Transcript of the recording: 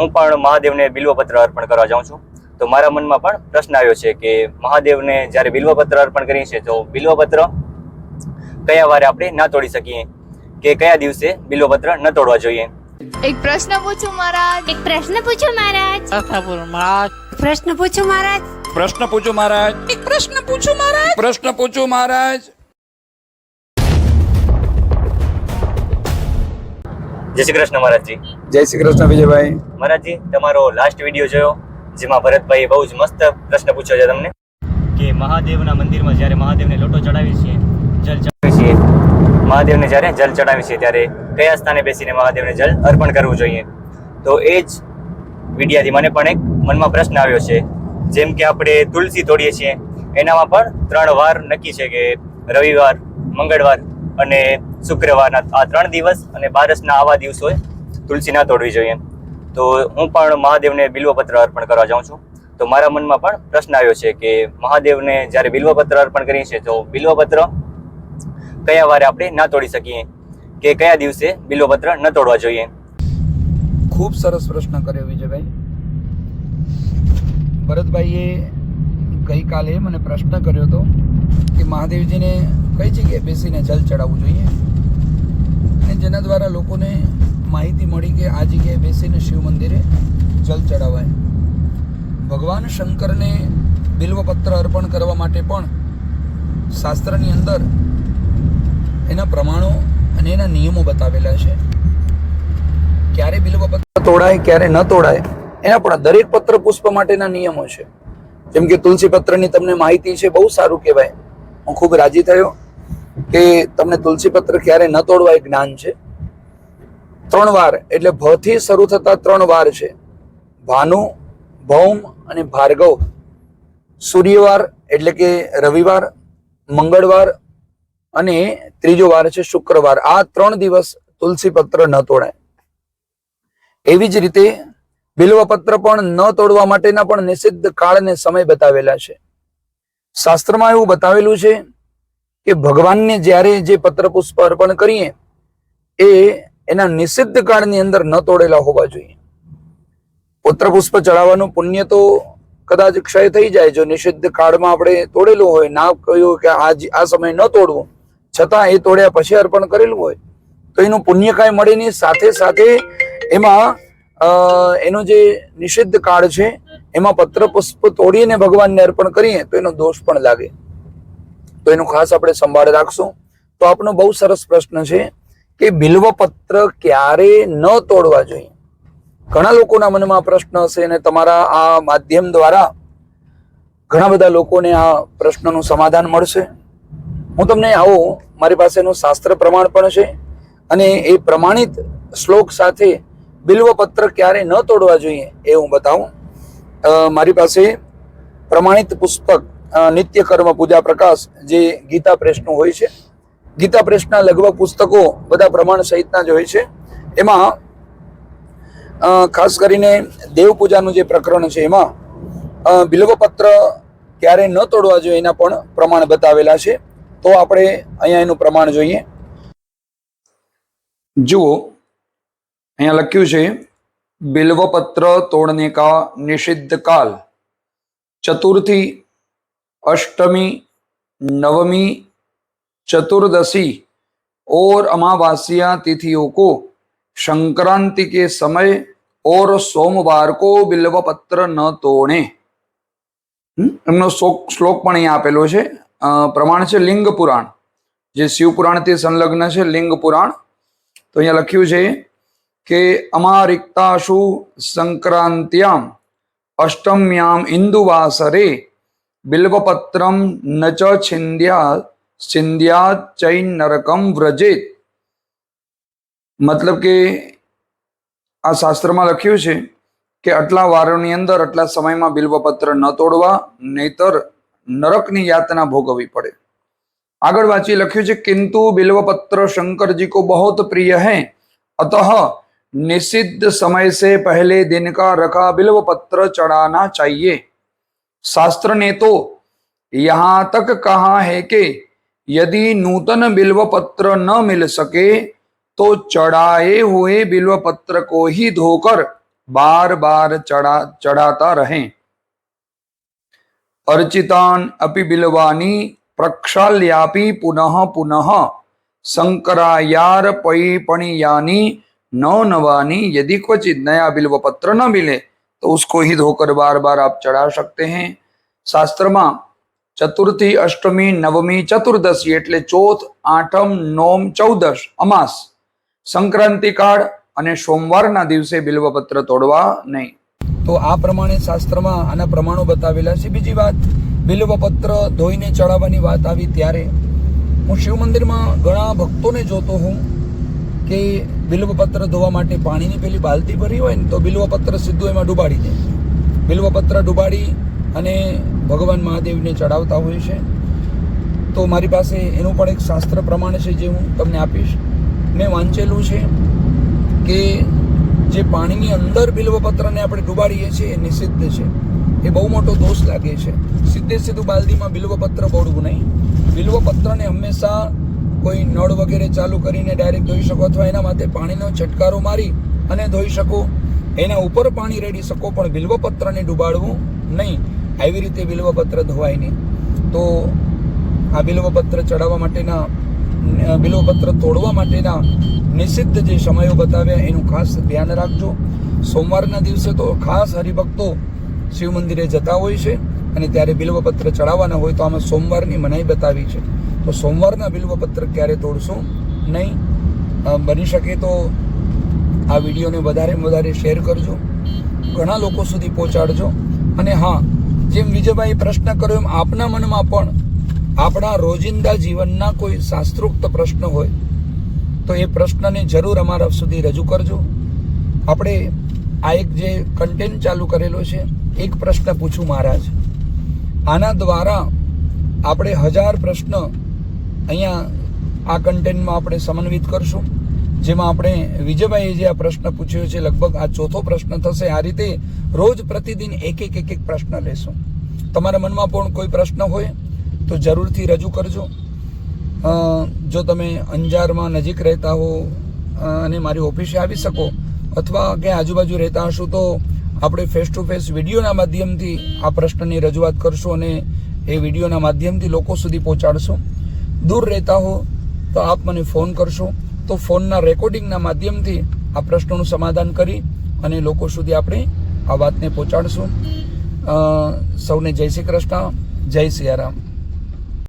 હું પણ મહાદેવને બિલ્વપત્ર અર્પણ કરવા જાઉં છું. તો મારા મનમાં પણ પ્રશ્ન આવ્યો છે કે મહાદેવને જ્યારે બિલ્વપત્ર અર્પણ કરીએ છીએ તો બિલ્વપત્ર કયા વારે આપણે ના તોડી શકીએ? કે કયા દિવસે બિલ્વપત્ર ન તોડવા જોઈએ? એક પ્રશ્ન પૂછું મહારાજ. એક પ્રશ્ન પૂછો મહારાજ. મહારાજ. પ્રશ્ન પૂછો મહારાજ. પ્રશ્ન પૂછો મહારાજ. એક પ્રશ્ન પૂછું મહારાજ. પ્રશ્ન પૂછો મહારાજ. જય શ્રી કૃષ્ણ મહારાજજી. જય શ્રી કૃષ્ણ વિજયભાઈ. મહારાજજી, તમારો લાસ્ટ વીડિયો જોયો, જેમાં ભરતભાઈએ બહુ જ મસ્ત પ્રશ્ન પૂછ્યો છે તમને કે મહાદેવના મંદિરમાં જ્યારે મહાદેવને લોટો ચડાવીએ છીએ, જલ ચડાવીએ છીએ, મહાદેવને જ્યારે જલ ચડાવીએ છીએ, ત્યારે કયા સ્થાને બેસીને મહાદેવને જલ અર્પણ કરવું જોઈએ? તો એ જ વિડીયાથી મને પણ એક મનમાં પ્રશ્ન આવ્યો છે, જેમ કે આપણે તુલસી તોડીએ છીએ, એનામાં પણ ત્રણ વાર નક્કી છે કે રવિવાર, મંગળવાર અને શુક્રવારના આ ત્રણ દિવસ અને બારસના આવા દિવસોએ તુલસી ના તોડવી જોઈએ. તો હું પણ મહાદેવને બિલ્વપત્ર અર્પણ કરવા જાઉં છું. તો મારા મનમાં પણ પ્રશ્ન આવ્યો છે કે મહાદેવને જ્યારે બિલ્વપત્ર અર્પણ કરીએ છીએ, તો બિલ્વપત્ર કયા વારે આપણે ના તોડી શકીએ? કે કયા દિવસે બિલ્વપત્ર ન તોડવા જોઈએ? ખૂબ સરસ પ્રશ્ન કર્યો વિજયભાઈ. ભરતભાઈએ ગઈકાલે મને પ્રશ્ન કર્યો હતો કે મહાદેવજીને કઈ જગ્યાએ બેસીને જલ ચડાવવું જોઈએ? અને જેના દ્વારા લોકોને માહિતી મળી કે આ જગ્યાએ બેસીને શિવ મંદિરે જલ ચડાવાય. ભગવાન શંકરને બિલ્વપત્ર અર્પણ કરવા માટે પણ શાસ્ત્રની અંદર એના પ્રમાણો અને એના નિયમો બતાવેલા છે. ક્યારે બિલ્વપત્ર તોડાય, ક્યારે ન તોડાય, એના પણ દરેક પત્ર પુષ્પ માટેના નિયમો છે. જેમ કે તુલસી પત્રની તમને માહિતી છે, બહુ સારું કહેવાય. હું ખૂબ રાજી થયો કે તમને તુલસી પત્ર ક્યારે ન તોડવા એ જ્ઞાન છે. ત્રણ વાર, એટલે ભ થી શરૂ થતા ત્રણ વાર છે. ભાનુ, ભૌમ અને ભાર્ગવ. સૂર્યવાર એટલે કે રવિવાર, મંગળવાર અને ત્રીજો વાર છે શુક્રવાર. આ ત્રણ દિવસ તુલસી પત્ર ન તોડાય. એવી જ રીતે બિલ્વપત્ર પણ ન તોડવા માટેના પણ નિષિદ્ધ કાળને સમય બતાવેલા છે. શાસ્ત્રમાં એવું બતાવેલું છે કે ભગવાનને જ્યારે જે પત્ર પુષ્પ અર્પણ કરીએ, એ એના નિષિદ્ધ કાળની અંદર ન તોડેલા હોવા જોઈએ. પુત્ર પુષ્પ ચડાવવાનું પુણ્ય તો કદાચ ક્ષય થઈ જાય. જો નિષિદ્ધ કાળમાં આપણે તોડેલું હોય, ના કહ્યું કે આ આ સમય ન તોડવું, છતાં એ તોડ્યા પછી અર્પણ કરેલું હોય, તો એનું પુણ્ય કાંઈ મળે નહીં. સાથે સાથે એમાં એનો જે નિષિદ્ધ કાળ છે, એમાં પત્ર પુષ્પ તોડીને ભગવાનને અર્પણ કરીએ, તો એનો દોષ પણ લાગે. તો એનું ખાસ આપણે સંભાળ રાખશું. તો આપનો બહુ સરસ પ્રશ્ન છે કે બિલ્વપત્ર ક્યારે ન તોડવા જોઈએ? ઘણા લોકોના મનમાં પ્રશ્ન હશે અને તમારા આ માધ્યમ દ્વારા ઘણા બધા લોકોને આ પ્રશ્નનું સમાધાન મળશે. હું તમને આવું, મારી પાસેનું શાસ્ત્ર પ્રમાણ પણ છે અને એ પ્રમાણિત શ્લોક સાથે બિલ્વપત્ર ક્યારે ન તોડવા જોઈએ એ હું બતાવું. મારી પાસે પ્રમાણિત પુસ્તક નિત્ય કર્મ પૂજા પ્રકાશ જે ગીતા પ્રેસનું હોય છે. ગીતા પ્રેસના લગભગ પુસ્તકો બધા પ્રમાણ સહિતના જ હોય છે. એમાં ખાસ કરીને દેવ પૂજાનું જે પ્રકરણ છે એમાં બિલવપત્ર ક્યારે ન તોડવા જોઈએ એના પણ પ્રમાણ બતાવેલા છે. તો આપણે અહીંયા એનું પ્રમાણ જોઈએ. જુઓ, અહીંયા લખ્યું છે, બિલ્વપત્ર તોડને કા નિષિદ્ધ કાલ. ચતુર્થી અષ્ટમી, નવમી चतुर्दशी और अमावास्या तिथियों को संक्रांति के समय और सोमवार को बिल्वपत्र न तोड़े હમ? એમનો શ્લોક શ્લોક પણ અહીંયા આપેલો છે અ, પ્રમાણ છે લિંગ પુરાણ જે શિવ પુરાણથી સંલગ્ન છે લિંગ પુરાણ તો અહીંયા લખ્યું છે કે અમારિક્તાશુ સંક્રાંત્યામ અષ્ટમ્યામ ઇન્દુવાસરે બિલ્વપત્રમ ન ચ છિંદ્યા છિંદ્યા ચૈન નરકમ વ્રજેત મતલબ કે આ શાસ્ત્રમાં લખ્યું છે કે આટલા વારોની અંદર આટલા સમયમાં બિલ્વપત્ર ન તોડવા નહીતર નરકની યાતના ભોગવવી પડે આગળ વાંચી લખ્યું છે કિંતુ बिल्वपत्र शंकर जी को बहुत प्रिय है अतः निषिद्ध समय से पहले दिन का रखा बिल्वपत्र चढ़ाना चाहिए शास्त्र ने तो यहाँ तक कहा है कि यदि नूतन बिल्व पत्र न मिल सके तो चढ़ाए हुए बिल्व पत्र को ही धोकर बार बार चढ़ा, चढ़ाता रहे। अर्चितान अपि बिलवानी प्रक्षाल्यापी पुनः पुनः, शंकरायार पैपणियानी नौ नवानी, यदि क्वचित नया बिल्व पत्र न मिले तो उसको ही धोकर बार बार आप चढ़ा सकते हैं। शास्त्रमा ચતુર્થી અષ્ટમી, નવમી, ચતુર્દશી એટલે ચોથ, આઠમ, નોમ, ચૌદશ, અમાસ. સંક્રાંતિ કાળ અને સોમવારના દિવસે બિલ્વપત્ર તોડવા નહીં. તો આ પ્રમાણે શાસ્ત્રમાં આના પ્રમાણો બતાવેલા છે. બીજી વાત, બિલ્વપત્ર ધોઈને ચડાવવાની વાત આવી ત્યારે હું શિવ મંદિરમાં ઘણા ભક્તોને જોતો હું કે બિલ્વપત્ર ધોવા માટે પાણીની પેલી બાલટી ભરી હોય ને તો બિલ્વપત્ર સીધું એમાં ડુબાડી દે. બિલ્વપત્ર ડુબાડી અને ભગવાન મહાદેવને ચડાવતા હોય છે. તો મારી પાસે એનું પણ એક શાસ્ત્ર પ્રમાણ છે જે હું તમને આપીશ. મેં વાંચેલું છે કે જે પાણીની અંદર બિલ્વપત્રને આપણે ડુબાડીએ છીએ એ નિષિદ્ધ છે. એ બહુ મોટો દોષ લાગે છે. સીધે સીધું બાલદીમાં બિલ્વપત્ર બોડવું નહીં. બિલ્વપત્રને હંમેશા કોઈ નળ વગેરે ચાલુ કરીને ડાયરેક્ટ ધોઈ શકો અથવા એના માટે પાણીનો છટકારો મારી અને ધોઈ શકો. એના ઉપર પાણી રેડી શકો, પણ બિલ્વપત્રને ડુબાડવું નહીં. આવી રીતે બિલ્વપત્ર ધોવાય નહીં. તો આ બિલ્વપત્ર ચડાવવા માટેના બિલ્વપત્ર તોડવા માટેના નિષિદ્ધ જે સમયો બતાવ્યા, એનું ખાસ ધ્યાન રાખજો. સોમવારના દિવસે તો ખાસ હરિભક્તો શિવ મંદિરે જતા હોય છે અને ત્યારે બિલ્વપત્ર ચડાવવાના હોય તો આમાં સોમવારની મનાઈ બતાવી છે. તો સોમવારના બિલ્વપત્ર ક્યારે તોડશો? નહીં. બની શકે તો આ વિડીયોને વધારે વધારે શેર કરજો. ઘણા લોકો સુધી પહોંચાડજો. અને હા, જેમ વિજયભાઈ પ્રશ્ન કર્યો એમ આપના મનમાં પણ આપણા રોજિંદા જીવનના કોઈ શાસ્ત્રોક્ત પ્રશ્ન હોય, તો એ પ્રશ્નને જરૂર અમારા સુધી રજૂ કરજો. આપણે આ એક જે કન્ટેન્ટ ચાલુ કરેલો છે, એક પ્રશ્ન પૂછું મહારાજ. આના દ્વારા આપણે હજાર પ્રશ્ન અહીંયા આ કન્ટેન્ટમાં આપણે સમન્વિત કરશું. જેમાં આપણે વિજયભાઈએ જે આ પ્રશ્ન પૂછ્યો છે, લગભગ આ ચોથો પ્રશ્ન થશે, આ રીતે રોજ પ્રતિદિન એક એક એક એક પ્રશ્ન લેશું. તમારા મનમાં પણ કોઈ પ્રશ્ન હોય તો જરૂરથી રજૂ કરજો. જો તમે અંજારમાં નજીક રહેતા હો અને મારી ઓફિસે આવી શકો, અથવા ક્યાંય આજુબાજુ રહેતા હશો, તો આપણે ફેસ ટુ ફેસ વિડીયોના માધ્યમથી આ પ્રશ્નની રજૂઆત કરશું અને એ વિડીયોના માધ્યમથી લોકો સુધી પહોંચાડશું. દૂર રહેતા હો, તો આપ મને ફોન કરશો. તો ફોનના રેકોર્ડિંગના માધ્યમથી આ પ્રશ્નોનું સમાધાન કરી અને લોકો સુધી આપણે આ વાતને પહોંચાડશું. સૌને જય શ્રી કૃષ્ણ, જય સિયારામ.